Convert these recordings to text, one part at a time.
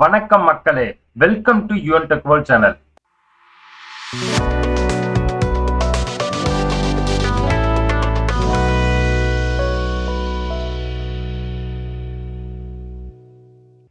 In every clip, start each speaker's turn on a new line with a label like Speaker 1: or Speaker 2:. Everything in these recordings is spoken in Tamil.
Speaker 1: வணக்கம் மக்களே. Welcome to UN tech world channel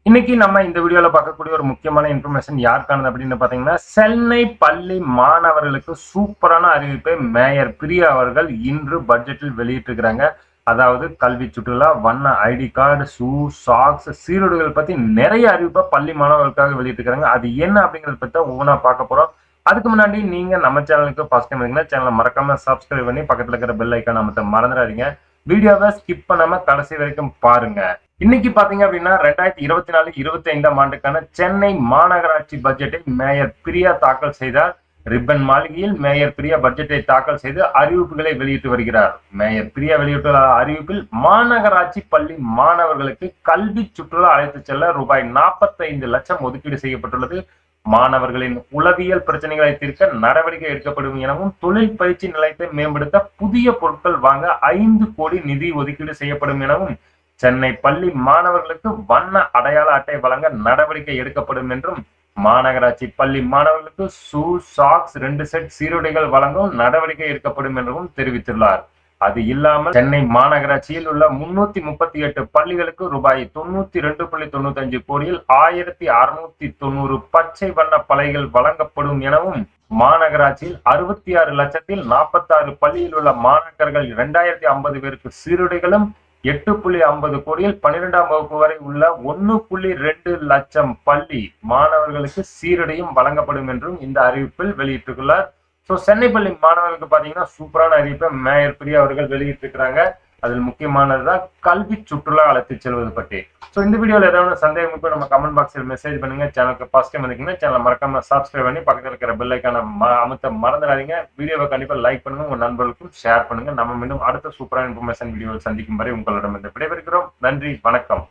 Speaker 1: இன்னைக்கு நம்ம இந்த வீடியோவில் பார்க்கக்கூடிய ஒரு முக்கியமான இன்ஃபர்மேஷன் யாருக்கானது அப்படின்னு பார்த்தீங்கன்னா சென்னை பள்ளி மாணவர்களுக்கு சூப்பரான அறிவிப்பை மேயர் பிரியா அவர்கள் இன்று பட்ஜெட்டில் வெளியிட்டிருக்கிறாங்க. அதாவது கல்வி சுற்றுலா வண்ண ஐடி கார்டு ஷூ சாக்ஸ் சீருடைகள் பத்தி நிறைய அறிவிப்பை பள்ளி மாணவர்களுக்காக வெளியிட்டிருக்கிறாங்க அது என்ன அப்படிங்கறத பத்தி ஒவ்வொன்றா பார்க்க போறோம். அதுக்கு முன்னாடி நீங்க நம்ம சேனலுக்கு ஃபர்ஸ்ட் டைம் இருக்கீங்கன்னா சேனலை மறக்காம சப்ஸ்கிரைப் பண்ணி பக்கத்துல இருக்கிற பெல் ஐக்கான் அமைத்த மறந்துடாதீங்க. வீடியோவை ஸ்கிப் பண்ணாம கடைசி வரைக்கும் பாருங்க. இன்னைக்கு பாத்தீங்க அப்படின்னா ரெண்டாயிரத்தி இருபத்தி நாலு இருபத்தி ஐந்தாம் ஆண்டுக்கான சென்னை மாநகராட்சி பட்ஜெட்டை மேயர் பிரியா தாக்கல் செய்தார். ரிப்பன் மாளிகையில் மேயர் பிரியா பட்ஜெட்டை தாக்கல் செய்து அறிவிப்புகளை வெளியிட்டு வருகிறார். மேயர் பிரியா வெளியிட்டுள்ள அறிவிப்பில் மாநகராட்சி பள்ளி மாணவர்களுக்கு கல்வி சுற்றுலா அழைத்துச் செல்ல ரூபாய் நாற்பத்தைந்து லட்சம் ஒதுக்கீடு செய்யப்பட்டுள்ளது. மாணவர்களின் உளவியல் பிரச்சனைகளை தீர்க்க நடவடிக்கை எடுக்கப்படும் எனவும் தொழில் பயிற்சி நிலையத்தை மேம்படுத்த புதிய பொருட்கள் வாங்க ஐந்து கோடி நிதி ஒதுக்கீடு செய்யப்படும் எனவும் சென்னை பள்ளி மாணவர்களுக்கு வண்ண அடையாள அட்டை வழங்க நடவடிக்கை எடுக்கப்படும் என்றும் மாநகராட்சி பள்ளி மாணவர்களுக்கு ஷூ சாக்ஸ் ரெண்டு செட் சீருடைகள் வழங்கும் நடவடிக்கை எடுக்கப்படும் எனவும் தெரிவித்துள்ளார். அது இல்லாமல் சென்னை மாநகராட்சியில் உள்ள முன்னூத்தி முப்பத்தி எட்டு பள்ளிகளுக்கு ரூபாய் தொண்ணூத்தி ரெண்டு புள்ளி தொண்ணூத்தி அஞ்சு கோடியில் ஆயிரத்தி அறுநூத்தி தொண்ணூறு பச்சை வண்ண பலைகள் வழங்கப்படும் எனவும் மாநகராட்சியில் அறுபத்தி ஆறு லட்சத்தில் நாற்பத்தி ஆறு பள்ளியில் உள்ள மாணாக்கர்கள் இரண்டாயிரத்தி ஐம்பது பேருக்கு சீருடைகளும் எட்டு புள்ளி ஐம்பது கோடியில் பன்னிரெண்டாம் வகுப்பு வரை உள்ள ஒன்னு புள்ளி ரெண்டு லட்சம் பள்ளி மாணவர்களுக்கு சீரடையும் வழங்கப்படும் என்றும் இந்த அறிவிப்பில் வெளியிட்டுள்ளார் ஸோ சென்னை பள்ளி மாணவர்களுக்கு பார்த்தீங்கன்னா சூப்பரான அறிவிப்பை மேயர் பிரியா அவர்கள் வெளியிட்டிருக்கிறாங்க. அதில் முக்கியமானதுதான் கல்வி சுற்றுலா அழைத்து செல்வது பற்றி. ஸோ இந்த வீடியோவில் ஏதாவது சந்தேகம் இப்போ நம்ம கமெண்ட் பாக்ஸில் மெசேஜ் பண்ணுங்க. சேனலுக்கு ஃபர்ஸ்ட் டைம் வந்தீங்கன்னா சேனலை மறக்காம சப்ஸ்கிரைப் பண்ணி பக்கத்தில் இருக்கிற பில்லைக்கான ம அமுத்த மறந்துடாதீங்க. வீடியோவை கண்டிப்பாக லைக் பண்ணுங்க. உங்கள் நண்பர்களுக்கும் ஷேர் பண்ணுங்க. நம்ம மீண்டும் அடுத்த சூப்பரான இன்ஃபர்மேஷன் வீடியோவில் சந்திக்கும் வரை உங்களிடம் இந்த விடைபெறுகிறோம். நன்றி. வணக்கம்.